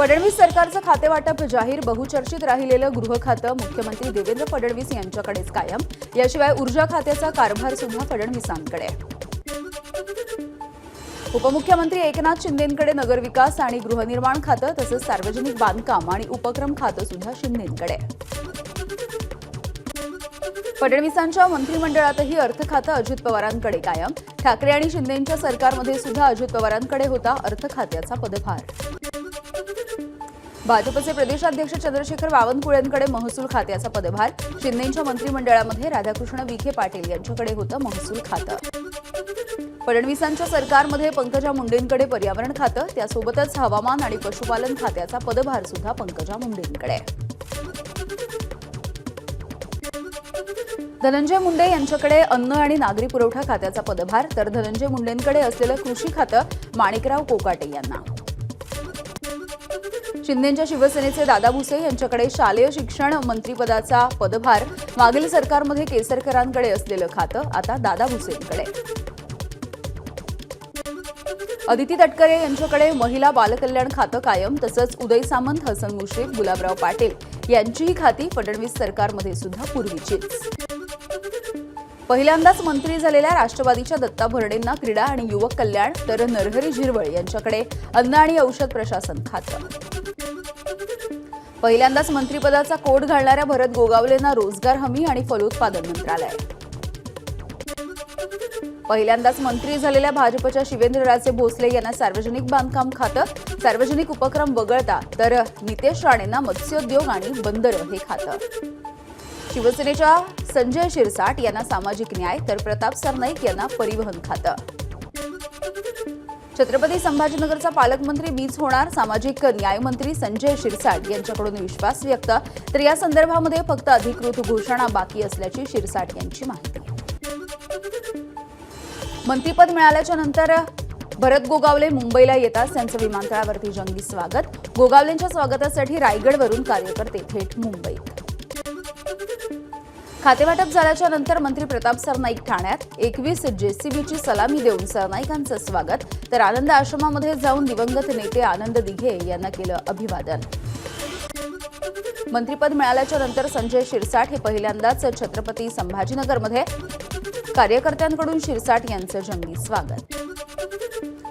फडणवीस सरकारचं खातेवाटप जाहीर बहुचर्चित राहिलेलं गृह खातं मुख्यमंत्री देवेंद्र फडणवीस यांच्याकडेच कायम. याशिवाय ऊर्जा खात्याचा कारभार सुद्धा फडणवीसांकडे उपमुख्यमंत्री एकनाथ शिंदेंकडे नगरविकास आणि गृहनिर्माण खातं तसंच सार्वजनिक बांधकाम आणि उपक्रम खातं सुद्धा शिंदेंकडे फडणवीसांच्या मंत्रिमंडळातही अर्थ खातं अजित पवारांकडे कायम. ठाकरे आणि शिंदेंच्या सरकारमध्ये सुद्धा अजित पवारांकडे होता अर्थ खात्याचा पदभार. भाजपचे प्रदेशाध्यक्ष चंद्रशेखर बावनकुळेंकडे महसूल खात्याचा पदभार शिंदेच्या मंत्रिमंडळामध्ये राधाकृष्ण विखे पाटील यांच्याकडे होतं महसूल खातं. फडणवीसांच्या सरकारमध्ये पंकजा मुंडेंकडे पर्यावरण खातं त्यासोबतच हवामान आणि पशुपालन खात्याचा पदभार सुद्धा पंकजा मुंडेंकडे. धनंजय मुंडे यांच्याकडे अन्न आणि नागरी पुरवठा खात्याचा पदभार तर धनंजय मुंडेंकडे असलेलं कृषी खातं माणिकराव कोकाटे यांना. शिंदेच्या शिवसेनेचे दादा भुसे यांच्याकडे शालेय शिक्षण मंत्रीपदाचा पदभार मागील सरकारमध्ये केसरकरांकडे असलेलं खातं आता दादा भुसेंकडे. अदिती तटकरे यांच्याकडे महिला बालकल्याण खातं कायम तसंच उदय सामंत हसन मुश्रीफ गुलाबराव पाटील यांचीही खाती फडणवीस सरकारमध्ये सुद्धा पूर्वीचीच. पहिल्यांदाच मंत्री झालेल्या राष्ट्रवादीच्या दत्ता भरणेंना क्रीडा आणि युवक कल्याण तर नरहरी झिरवळ यांच्याकडे अन्न आणि औषध प्रशासन खातं. पहिल्यांदाच मंत्रिपदाचा कोड घालणाऱ्या भरत गोगावलेंना रोजगार हमी आणि फलोत्पादन मंत्रालय. पहिल्यांदाच मंत्री झालेल्या भाजपच्या शिवेंद्रराजे भोसले यांना सार्वजनिक बांधकाम खातं सार्वजनिक उपक्रम वगळता तर नितेश राणेंना मत्स्योद्योग आणि बंदरं हे खातं. शिवसेनेच्या संजय शिरसाट यांना सामाजिक न्याय तर प्रताप सरनाईक यांना परिवहन खातं. छत्रपती संभाजीनगरचा पालकमंत्री मीच होणार सामाजिक न्यायमंत्री संजय शिरसाट यांच्याकडून विश्वास व्यक्त. तर या संदर्भामध्ये फक्त अधिकृत घोषणा बाकी असल्याची शिरसाट यांची माहिती. मंत्रीपद मिळाल्याच्या नंतर भरत गोगावले मुंबईला येतात त्यांचं विमानतळावरती जंगी स्वागत. गोगावलेंच्या स्वागतासाठी रायगडवरून कार्यकर्ते थेट मुंबईत. खातेवाटप झाल्याच्यानंतर मंत्री प्रताप सरनाईक ठाण्यात एकवीस जेसीबीची सलामी देऊन सरनाईकांचं स्वागत तर आनंद आश्रमामध्ये जाऊन दिवंगत नेते आनंद दिघे यांना केलं अभिवादन. मंत्रीपद मिळाल्याच्या नंतर संजय शिरसाट हे पहिल्यांदाच छत्रपती संभाजीनगरमध्ये. कार्यकर्त्यांकडून शिरसाट यांचं जंगी स्वागत.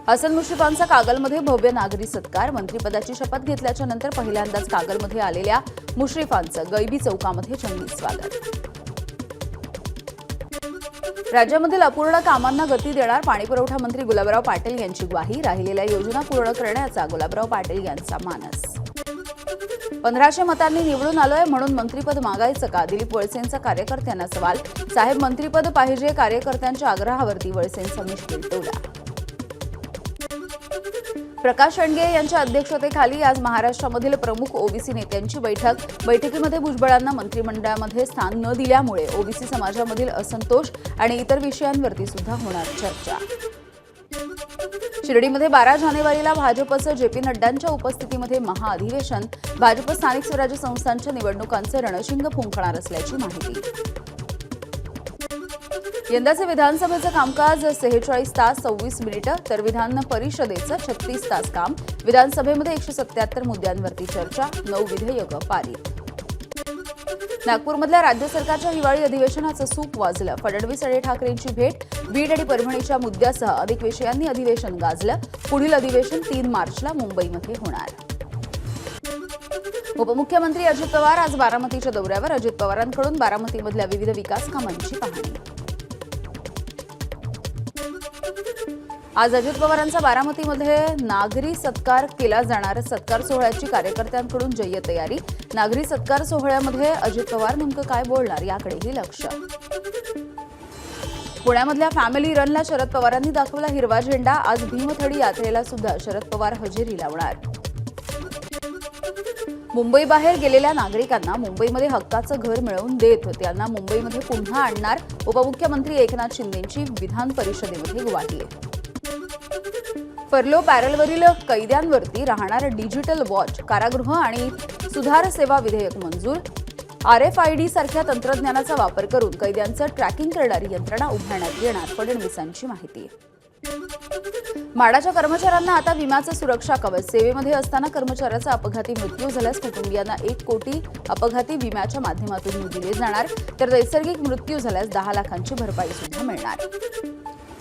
हसन मुश्रीफांचा कागलमध्ये भव्य नागरी सत्कार. मंत्रिपदाची शपथ घेतल्याच्या नंतर पहिल्यांदाच कागलमध्ये आलेल्या मुश्रीफांचं गैबी चौकामध्ये जंगी स्वागत. राज्यामधील अपूर्ण कामांना गती देणार पाणीपुरवठा मंत्री गुलाबराव पाटील यांची ग्वाही. राहिलेल्या योजना पूर्ण करण्याचा गुलाबराव पाटील यांचा मानस. पंधराशे मतांनी निवडून आलोय म्हणून मंत्रीपद मागायचं का? दिलीप वळसेंचा कार्यकर्त्यांना सवाल. साहेब मंत्रीपद पाहिजे कार्यकर्त्यांच्या आग्रहावरती वळसेंचा मुश्किल टोला प्रकाश शेंडगे यांच्या अध्यक्षतेखाली आज महाराष्ट्रामधील प्रमुख ओबीसी नेत्यांची बैठक. बैठकीमध्ये भुजबळांना मंत्रिमंडळामध्ये स्थान न दिल्यामुळे ओबीसी समाजामधील असंतोष आणि इतर विषयांवरती सुद्धा होणार चर्चा. शिर्डीमध्ये बारा जानेवारीला भाजपचं जे पी नड्डांच्या उपस्थितीमध्ये महाअधिवेशन. भाजप स्थानिक स्वराज्य संस्थांच्या निवडणुकांचं रणशिंग फुंकणार असल्याची माहिती. यंदाचे विधानसभेचं कामकाज सेहेचाळीस तास सव्वीस मिनिटं तर विधान परिषदेचं छत्तीस तास काम. विधानसभेमध्ये एकशे सत्याहत्तर मुद्द्यांवरती चर्चा नऊ विधेयकं पारित. नागपूरमधल्या राज्य सरकारच्या हिवाळी अधिवेशनाचं सूप वाजलं. फडणवीस आणि ठाकरेंची भेट बीड आणि परभणीच्या मुद्द्यासह अनेक विषयांनी अधिवेशन गाजलं. पुढील अधिवेशन तीन मार्चला मुंबईमध्ये होणार. उपमुख्यमंत्री अजित पवार आज बारामतीच्या दौऱ्यावर. अजित पवारांकडून बारामतीमधल्या विविध विकास कामांची पाहणी. आज अजित पवारांचा बारामतीमध्ये नागरी सत्कार केला जाणार. सत्कार सोहळ्याची कार्यकर्त्यांकडून जय्य तयारी. नागरी सत्कार सोहळ्यामध्ये अजित पवार नेमकं काय बोलणार याकडेही लक्ष. पुण्यामधल्या फॅमिली रनला शरद पवारांनी दाखवला हिरवा झेंडा. आज भीमथडी यात्रेला सुद्धा शरद पवार हजेरी लावणार. मुंबईबाहेर गेलेल्या नागरिकांना मुंबईमध्ये हक्काचं घर मिळवून देत त्यांना मुंबईमध्ये पुन्हा आणणार. उपमुख्यमंत्री एकनाथ शिंदेंची विधान परिषदेमध्ये ग्वाही. फर्लो पॅरलवरील कैद्यांवरती राहणार डिजिटल वॉच कारागृह आणि सुधार सेवा विधेयक मंजूर. आर एफ आय डी सारख्या तंत्रज्ञानाचा वापर करून कैद्यांचं ट्रॅकिंग करणारी यंत्रणा उभारण्यात येणार फडणवीसांची माहिती. माडाच्या कर्मचाऱ्यांना आता विम्याचं सुरक्षा कवच. सेवेमध्ये असताना कर्मचाऱ्याचा अपघाती मृत्यू झाल्यास कुटुंबियांना एक कोटी अपघाती विम्याच्या माध्यमातून दिले जाणार तर नैसर्गिक मृत्यू झाल्यास दहा लाखांची भरपाई सुद्धा मिळणार.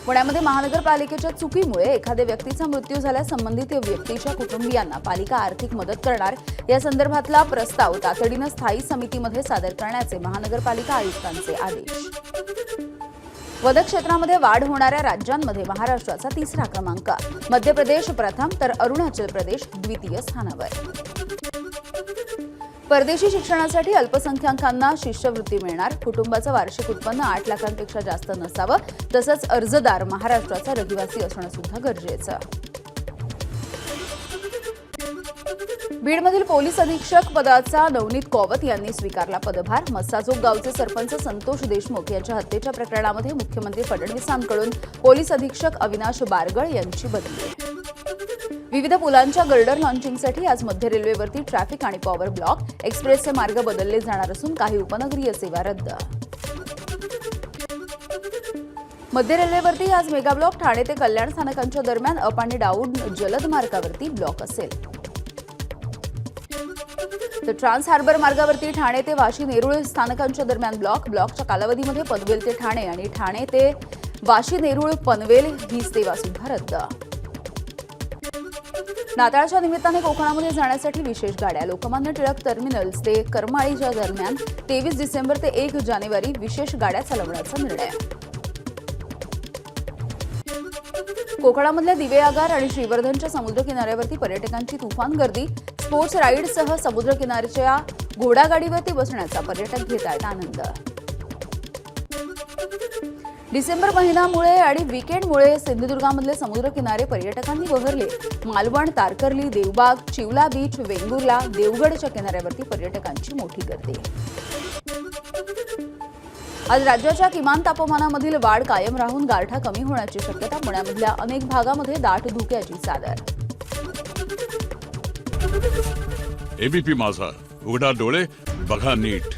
पुण्यामध्ये महानगरपालिकेच्या चुकीमुळे एखाद्या व्यक्तीचा मृत्यू झाल्यास संबंधित व्यक्तीच्या कुटुंबियांना पालिका आर्थिक मदत करणार. या संदर्भातला प्रस्ताव तातडीनं स्थायी समितीमध्ये सादर करण्याचे महानगरपालिका आयुक्तांचे आदेश. वनक्षेत्रामध्ये वाढ होणाऱ्या राज्यांमध्ये महाराष्ट्राचा तिसरा क्रमांक. मध्य प्रदेश प्रथम तर अरुणाचल प्रदेश द्वितीय स्थानावर. परदेशी शिक्षणासाठी अल्पसंख्याकांना शिष्यवृत्ती मिळणार. कुटुंबाचं वार्षिक उत्पन्न आठ लाखांपेक्षा जास्त नसावं. तसंच अर्जदार महाराष्ट्राचा रहिवासी असणं सुद्धा गरजेचं. बीडमधील पोलीस अधीक्षक पदाचा नवनीत कौवत यांनी स्वीकारला पदभार. मस्साजोग गावचे सरपंच संतोष देशमुख यांच्या हत्येच्या प्रकरणामध्ये मुख्यमंत्री फडणवीसांकडून पोलीस अधीक्षक अविनाश बारगळ यांची बदली. विविध पुलांच्या गर्डर लॉन्चिंगसाठी आज मध्य रेल्वेवरती ट्रॅफिक आणि पॉवर ब्लॉक एक्सप्रेसचे मार्ग बदलले जाणार असून काही उपनगरीय सेवा रद्द. मध्य रेल्वेवरती आज मेगा ब्लॉक ठाणे ते कल्याण स्थानकांच्या दरम्यान अप आणि डाऊन जलद मार्गावरती ब्लॉक असेल. तर ट्रान्स हार्बर मार्गावरती ठाणे ते वाशी नेरुळ स्थानकांच्या दरम्यान ब्लॉक ब्लॉकच्या कालावधीमध्ये पनवेल ते ठाणे आणि ठाणे ते वाशी नेरुळ पनवेल ही सेवा सुद्धा रद्द. नाताळच्या निमित्ताने कोकणामध्ये जाण्यासाठी विशेष गाड्या. लोकमान्य टिळक टर्मिनल्स ते करमाळीच्या दरम्यान तेवीस डिसेंबर ते एक जानेवारी विशेष गाड्या चालवण्याचा निर्णय. कोकणामधल्या दिवे आगार आणि श्रीवर्धनच्या समुद्र किनाऱ्यावरती पर्यटकांची तुफान गर्दी. स्पोर्ट्स राईडसह समुद्र किनाऱ्याच्या घोडागाडीवरती बसण्याचा पर्यटक घेत आहेत आनंद. डिसेंबर महिन्यामुळे आणि विकेंडमुळे सिंधुदुर्गामधले समुद्र किनारे पर्यटकांनी बहरले मालवण तारकर्ली देवबाग चिवला बीच वेंगुर्ला देवगडच्या किनाऱ्यावरती पर्यटकांची मोठी गर्दी. आज राज्याच्या किमान तापमानामधील वाढ कायम राहून गारठा कमी होण्याची शक्यता पुण्यामधल्या अनेक भागामध्ये दाट धुक्याची सादर. एबीपी माझा. उघडा डोळे बघा नीट.